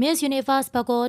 Miss Universe ဘက်ကို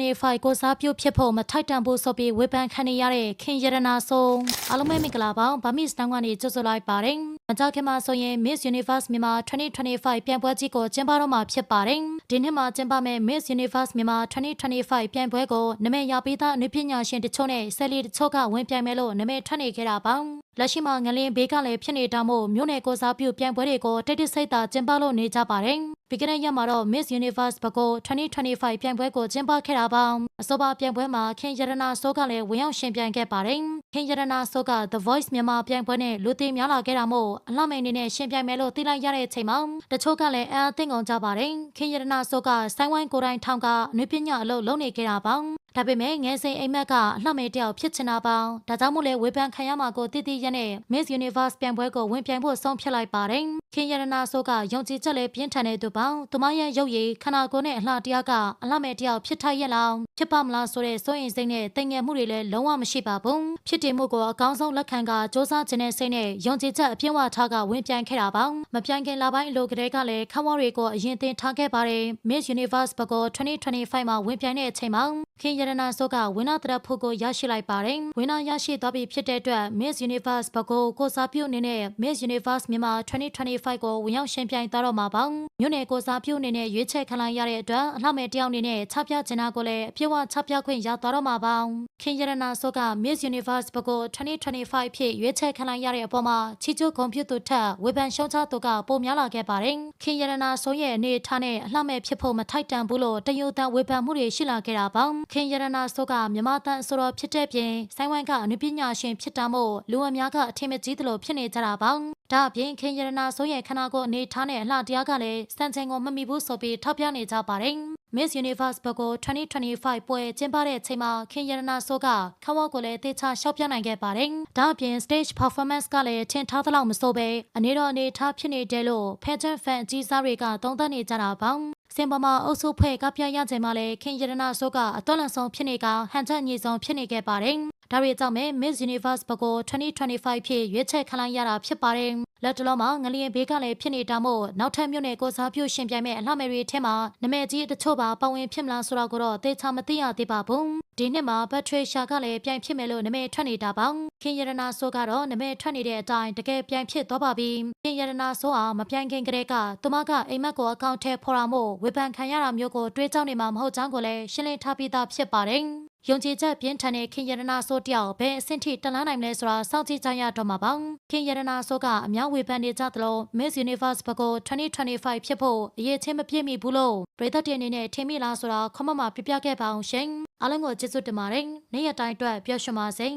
2025ကိုစားပြုဖြစ်ဖို့မထိုက်တန်ဘူးဆိုပြီးဝေဖန်ခံနေရတဲ့ခင်ရတနာဆုံးအားလုံးပဲမင်္ဂလာပါဗာမစ်တောင်းကနေကြိုဆိုလိုက်ပါတယ် မကြခင်မှာဆိုရင် Miss Universe မြန်မာ2025ပြိုင်ပွဲကြီးကိုကျင်းပတော့မှာဖြစ်ပါတယ်ဒီနှစ်မှာကျင်းပမယ့် Miss Universe မြန်မာ2025ပြိုင်ပွဲကိုနာမည်ရပြီးသားအနုပညာရှင်တချို့နဲ့ဆယ်လီတချို့ကဝင်ပြိုင်မယ်လို့နာမည်ထွက်နေခဲ့တာပါလက်ရှိမှာငလင်းဘေးကလည်းဖြစ်နေတာမို့မြို့နယ်ကိုစားပြုပြိုင်ပွဲတွေကိုတိတ်တိတ်ဆိတ်သာကျင်းပလို့နေကြပါတယ်ပြီးခဲ့တဲ့ရက်မှာတော့ Miss Universe ဘက်ကို2025ပြိုင်ပွဲကိုကျင်းပခဲ့တာပါအဆိုပါပြိုင်ပွဲမှာခင်ရတနာစိုးကလည်းဝင်ရောက်ရှင်ပြိုင်ခဲ့ပါတယ် ခင်ရတနာစိုးက The Voice မြန်မာပြိုင်ပွဲနဲ့လူသိများလာခဲ့တာမို့အလှမိန်အနေနဲ့ရှင်ပြိုင်မယ်လို့သိလိုက်ရတဲ့အချိန်မှာတချို့ကလည်းအံ့အသင့်ကုန်ကြပါတယ်ခင်ရတနာစိုးကဆိုင်းဝိုင်းကိုယ်တိုင်ထောင်ကအနုပညာအလုပ်လုပ်နေခဲ့တာပါ ဒါပေမဲ့ငယ်စဉ်အိမ်မက်ကအလှမဲ့တယောက်ဖြစ်ချင်တာပါဒါကြောင့်မို့လဲဝေဖန်ခံရမှာကိုတည်တည်ရနဲ့ Miss Universe ပြိုင်ပွဲကိုဝင်ပြိုင်ဖို့ဆုံးဖြတ်လိုက်ပါတယ်ခင်ရတနာဆိုးကယုံကြည်ချက်လည်းပြင်းထန်တဲ့သူပေါင်းသူမရဲ့ရုပ်ရည်ခန္ဓာကိုယ်နဲ့အလှတရားကအလှမဲ့တယောက်ဖြစ်ထိုက်ရလောက်ဖြစ်ပါမလားဆိုတဲ့စိုးရင်စိတ်နဲ့တင်ငယ်မှုတွေလည်းလုံးဝမရှိပါဘူးဖြစ်တည်မှုကိုအကောင်းဆုံးလက်ခံကစ조사ခြင်းတဲ့စိတ်နဲ့ယုံကြည်ချက်အပြည့်အဝထားကဝင်ပြိုင်ခဲ့တာပါမပြိုင်ခင်လပိုင်းအလိုကလေးကလည်းခဝါတွေကိုအရင်တင်ထားခဲ့ပါတယ် Miss Universe ဘကို2025မှာဝင်ပြိုင်တဲ့အချိန်မှာခင်ရတနာဆိုးကဝင်းနာတရဖို့ကိုရရှိလိုက်ပါတယ်ဝင်းနာရရှိသွားပြီဖြစ်တဲ့အတွက် Miss Universe ဘကိုကိုစားပြုအနေနဲ့ Miss Universe မြန်မာ2025ကိုဝင်ရောက်ရှင်ပြိုင်သွားတော့မှာပါမြို့နယ်ကိုစားပြုအနေနဲ့ရွေးချယ်ခံလိုက်ရတဲ့အတွက်အလှမဲ့တယောက်အနေနဲ့ချပြချင်တာကိုလည်းအပြည့်အဝချပြခွင့်ရသွားတော့မှာပါခင်ရတနာဆိုးက Miss Universe ဘကို2025ဖြစ်ရွေးချယ်ခံလိုက်ရတဲ့အပေါ်မှာချီကျူကွန်ပျူတာထက်ဝေဖန်ရှုံချသူကပိုများလာခဲ့ပါတယ်ခင်ရတနာဆိုးရဲ့အနေထားနဲ့အလှမဲ့ဖြစ်ဖို့မထိုက်တန်ဘူးလို့တရုတ်တန်ဝေဖန်မှုတွေရှိလာခဲ့တာပါခင်ရတနာဆိုးကမြမတန်အဆိုတော်ဖြစ်တဲ့ပြင်ဆိုင်းဝိုင်းကအနုပညာရှင်ဖြစ်တာမို့လူအများကအထင်မကြီးသလိုဖြစ်နေကြတာပါဒါအပြင်ခင်ရတနာဆိုးရဲ့ခနာကိုအနေထားနဲ့အလှတရားကလည်းစံချိန်ကိုမမီဘူးဆိုပြီးထောက်ပြနေကြပါတယ် Miss Universe ဘက်ကို2025ပွဲကျင်းပတဲ့အချိန်မှာခင်ရတနာဆိုးကခဝေါကိုလည်းတေချာရှော့ပြနိုင်ခဲ့ပါတယ်။ဒါအပြင် stage performance ကလည်းထင်ထားသလောက်မစိုးပဲအနေတော်အနေထားဖြစ်နေတယ်လို့ pageant fan အကြီးစားတွေကသုံးသပ်နေကြတာပါ။ စင်ပမာအုပ်စုဖွဲ့ကပြရချိန်မှာလည်းခင်ရတနာဆိုးကအတော်လန့်ဆုံးဖြစ်နေကဟန်ချက်ညီဆုံးဖြစ်နေခဲ့ပါတယ်။ ဒါတွေကြောင့်ပဲ Miss Universe ဘက်ကို2025ဖြစ်ရွေးချယ်ခံလိုက်ရတာဖြစ်ပါတယ်။လက်တလုံးမှာငလျင်ဘေးကလည်းဖြစ်နေတာမို့နောက်ထပ်မြို့နယ်ကိုစားပြုရှင်ပြိုင်မဲ့အလှမယ်တွေထဲမှာနမဲကြီးတချို့ပါပဝင်ဖြစ်မလားဆိုတော့ကိုတော့သေချာမသိရသေးပါဘူး။ဒီနှစ်မှာဘတ်ထရီရှာကလည်းပြိုင်ဖြစ်မယ်လို့နမဲထွက်နေတာပါ။ခင်ရတနာဆိုကတော့နမဲထွက်နေတဲ့အတိုင်းတကယ်ပြိုင်ဖြစ်သွားပါပြီ။ခင်ရတနာဆိုအားမပြိုင်ခင်ကတည်းကသူမကအိမ်မက်ကိုအကောင့်ထဲဖော်တာမို့ဝေဖန်ခံရတာမျိုးကိုတွေးကြောက်နေမှာမဟုတ်ကြောင်းကိုလည်းရှင်းလင်းထားပြီးသားဖြစ်ပါတယ်။ ယုံကြည်ချက်ပြင်းထန်တဲ့ခင်ရတနာဆိုးတယောက်ဘယ်အဆင့်ထိတလန်းနိုင်မလဲဆိုတာစောင့်ကြည့်ကြရတော့မှာပါခင်ရတနာဆိုးကအများဝေဖန်နေကြသလို Miss Universe ဘကို2025ဖြစ်ဖို့အရေးချင်းမပြည့်မီဘူးလို့ပြည်သက်တင်အနေနဲ့ထင်မိလားဆိုတာခမမပြပြခဲ့ပါအောင်ရှင်အားလုံးကိုကျေးဇူးတင်ပါတယ်နေ့ရက်တိုင်းအတွက်ပျော်ရွှင်ပါစေ